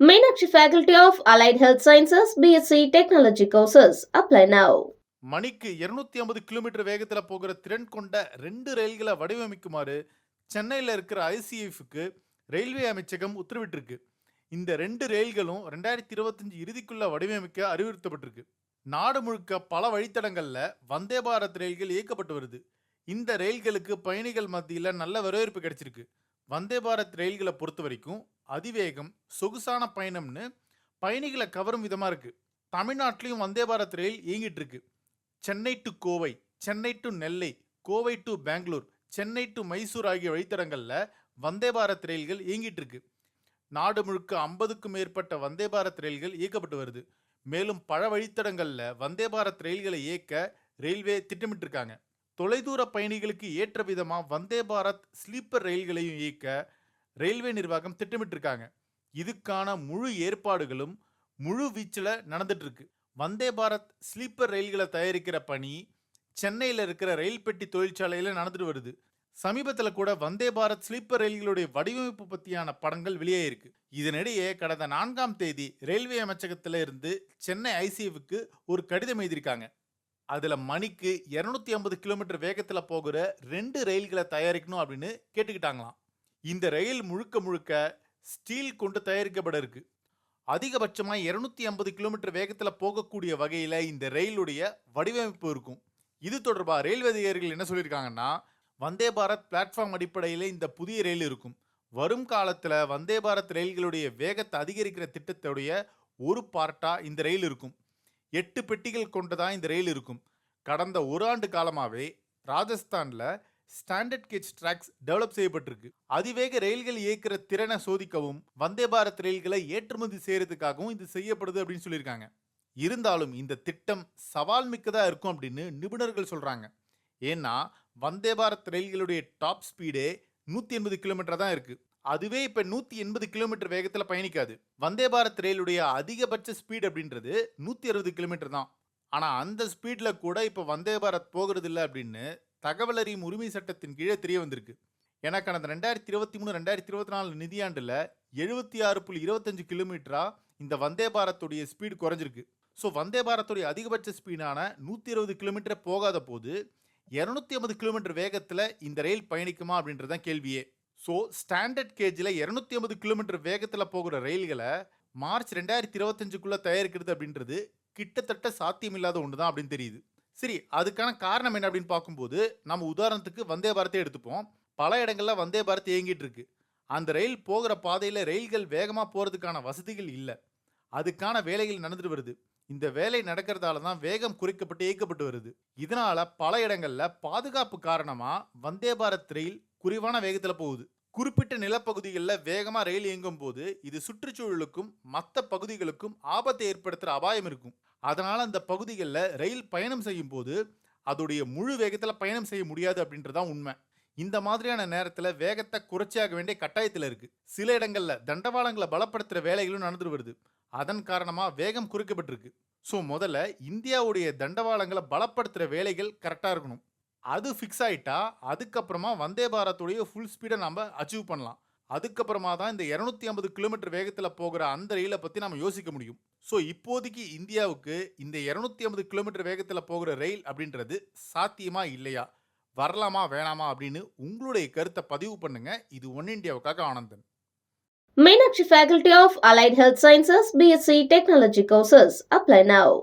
Meenakshi faculty of allied health sciences BSc technology courses apply now மணிக்கு 250 kilometre வேகத்தில் போகிற திறன் கொண்ட ரெண்டு ரயில்களை வடிவமைக்குமாறு சென்னையில் இருக்கிற ஐசிஎஃப்க்கு ரயில்வே அமைச்சகம் உத்தரவிட்டிருக்கு. இந்த ரெண்டு ரயில்களும் ரெண்டாயிரத்தி இருபத்தஞ்சு இறுதிக்குள்ள வடிவமைக்க அறிவுறுத்தப்பட்டிருக்கு. நாடு முழுக்க பல வழித்தடங்களில் வந்தே பாரத் ரயில்கள் இயக்கப்பட்டு வருது. இந்த ரயில்களுக்கு பயணிகள் மத்தியில் நல்ல வரவேற்பு கிடைச்சிருக்கு. வந்தே பாரத் ரயில்களை பொறுத்த வரைக்கும் அதிவேகம் சொகுசான பயணம்னு பயணிகளை கவரும் விதமாக இருக்கு. தமிழ்நாட்டிலையும் வந்தே பாரத் ரயில் இயங்கிட்டு இருக்கு Chennai to Kovai Chennai to Nellai Kovai to Bengaluru Chennai to Mysore ஆகிய வழித்தடங்களில் வந்தே பாரத் ரயில்கள் இயங்கிட்டு இருக்கு நாடு முழுக்க ஐம்பதுக்கும் மேற்பட்ட வந்தே பாரத் ரயில்கள் இயக்கப்பட்டு வருது. மேலும் பல வழித்தடங்களில் வந்தே பாரத் ரயில்களை இயக்க ரயில்வே திட்டமிட்டிருக்காங்க. தொலைதூர பயணிகளுக்கு ஏற்ற விதமாக வந்தே பாரத் ஸ்லீப்பர் ரயில்களையும் இயக்க ரயில்வே நிர்வாகம் திட்டமிட்டிருக்காங்க. இதுக்கான முழு ஏற்பாடுகளும் முழு வீச்சில் நடந்துட்டுருக்கு. வந்தே பாரத் ஸ்லீப்பர் ரயில்களை தயாரிக்கிற பணி சென்னையில் இருக்கிற ரயில் பெட்டி தொழிற்சாலையில் நடந்துட்டு வருது. சமீபத்தில் கூட வந்தே பாரத் ஸ்லீப்பர் ரயில்களுடைய வடிவமைப்பு பற்றியான படங்கள் வெளியாயிருக்கு. இதனிடையே கடந்த நான்காம் தேதி ரயில்வே அமைச்சகத்தில் இருந்து சென்னை ஐசிஎஃப்க்கு ஒரு கடிதம் எழுதியிருக்காங்க. அதில் மணிக்கு இரநூத்தி ஐம்பது கிலோமீட்டர் வேகத்தில் போகிற ரெண்டு ரயில்களை தயாரிக்கணும் அப்படின்னு கேட்டுக்கிட்டாங்களாம். இந்த ரயில் முழுக்க முழுக்க ஸ்டீல் கொண்டு தயாரிக்கப்பட இருக்கு அதிகபட்சமாக இருநூத்தி ஐம்பது கிலோமீட்டர் வேகத்தில் போகக்கூடிய வகையில் இந்த ரயிலுடைய வடிவமைப்பு இருக்கும். இது தொடர்பாக ரயில்வே அதிகாரிகள் என்ன சொல்லியிருக்காங்கன்னா வந்தே பாரத் பிளாட்ஃபார்ம் அடிப்படையில் இந்த புதிய ரயில் இருக்கும். வரும் காலத்தில் வந்தே பாரத் ரயில்களுடைய வேகத்தை அதிகரிக்கிற திட்டத்துடைய ஒரு பார்ட்டாக இந்த ரயில் இருக்கும். எட்டு பெட்டிகள் கொண்டதா இந்த ரயில் இருக்கும். கடந்த ஒரு ஆண்டு காலமாகவே ராஜஸ்தானில் ஸ்டாண்டர்ட் கேஜ் ட்ராக்ஸ் டெவலப் செய்யப்பட்டிருக்கு. அதிவேக ரயில்கள் இயக்கிற திறனை சோதிக்கவும் வந்தே பாரத் ரயில்களை ஏற்றுமதி செய்யறதுக்காகவும் இது செய்யப்படுது அப்படின்னு சொல்லியிருக்காங்க. இருந்தாலும் இந்த திட்டம் சவால் மிக்கதாக இருக்கும் அப்படின்னு நிபுணர்கள் சொல்கிறாங்க ஏன்னா வந்தே பாரத் ரயில்களுடைய டாப் ஸ்பீடே நூற்றி எண்பது கிலோமீட்டர் தான் இருக்குது அதுவே இப்போ நூற்றி எண்பது கிலோமீட்டர் வேகத்தில் பயணிக்காது. வந்தே பாரத் ரயிலுடைய அதிகபட்ச ஸ்பீட் அப்படின்றது நூற்றி அறுபது கிலோமீட்டர் தான். ஆனால் அந்த ஸ்பீடில் கூட இப்போ வந்தே பாரத் போகிறது இல்லை அப்படின்னு தகவல் அறியும் உரிமை சட்டத்தின் கீழே தெரிய வந்திருக்கு. ஏன்னா கடந்த ரெண்டாயிரத்தி இருபத்தி மூணு ரெண்டாயிரத்தி இருபத்தி நாலு நிதியாண்டில் எழுபத்தி ஆறு புள்ளி இருபத்தஞ்சு கிலோமீட்டரா இந்த வந்தே பாரத்துடைய ஸ்பீடு குறைஞ்சிருக்கு. ஸோ வந்தே பாரத்துடைய அதிகபட்ச ஸ்பீடான நூற்றி இருபது கிலோமீட்டர் போகாத போது இரநூத்தி ஐம்பது கிலோமீட்டர் வேகத்தில் இந்த ரயில் பயணிக்குமா அப்படின்றது தான் கேள்வியே. ஸோ ஸ்டாண்டர்ட் கேஜில் இரநூத்தி ஐம்பது கிலோமீட்டர் வேகத்தில் போகிற ரயில்களை மார்ச் ரெண்டாயிரத்தி இருபத்தஞ்சுக்குள்ளே தயாரிக்கிறது அப்படின்றது கிட்டத்தட்ட சாத்தியமில்லாத ஒன்று தான் அப்படின்னு தெரியுது. சரி அதுக்கான காரணம் என்ன அப்படின்னு பார்க்கும்போது நம்ம உதாரணத்துக்கு வந்தே பாரத்தை எடுத்துப்போம். பல இடங்களில் வந்தே பாரத் இயங்கிட்டு இருக்கு. அந்த ரயில் போகிற பாதையில் ரயில்கள் வேகமாக போகிறதுக்கான வசதிகள் இல்லை. அதுக்கான வேலைகள் நடந்துட்டு வருது. இந்த வேலை நடக்கிறதால தான் வேகம் குறைக்கப்பட்டு இயக்கப்பட்டு வருது. இதனால பல இடங்களில் பாதுகாப்பு காரணமாக வந்தே பாரத் ரயில் குறைவான வேகத்தில் போகுது. குறிப்பிட்ட நிலப்பகுதிகளில் வேகமாக ரயில் இயங்கும் போது இது சுற்றுச்சூழலுக்கும் மற்ற பகுதிகளுக்கும் ஆபத்தை ஏற்படுத்துகிற அபாயம் இருக்கும். அதனால் அந்த பகுதிகளில் ரயில் பயணம் செய்யும் போது அதோடைய முழு வேகத்தில் பயணம் செய்ய முடியாது அப்படின்றதான் உண்மை. இந்த மாதிரியான நேரத்தில் வேகத்தை குறைச்சியாக வேண்டிய கட்டாயத்தில் இருக்குது சில இடங்களில் தண்டவாளங்களை பலப்படுத்துகிற வேலைகளும் நடந்துட்டு வருது. அதன் காரணமாக வேகம் குறைக்கப்பட்டிருக்கு. ஸோ முதல்ல இந்தியாவுடைய தண்டவாளங்களை பலப்படுத்துகிற வேலைகள் கரெக்டாக இருக்கணும். அது ஃபிக்ஸ் ஆயிட்டா அதுக்கப்புறமா வந்தே பாரத்துடைய ஃபுல் ஸ்பீடை நம்ம அச்சீவ் பண்ணலாம். அதுக்கப்புறமா தான் இந்த இரநூத்தி ஐம்பது கிலோமீட்டர் வேகத்தில் போகிற அந்த ரயிலை பற்றி நம்ம யோசிக்க முடியும். ஸோ இப்போதைக்கு இந்தியாவுக்கு இந்த இரநூத்தி ஐம்பது கிலோமீட்டர் வேகத்தில் போகிற ரயில் அப்படின்றது சாத்தியமா இல்லையா? வரலாமா வேணாமா அப்படின்னு உங்களுடைய கருத்தை பதிவு பண்ணுங்க. இது ஒன் இந்தியாவுக்காக Anandan. Meenakshi faculty of allied health sciences BSc technology courses apply now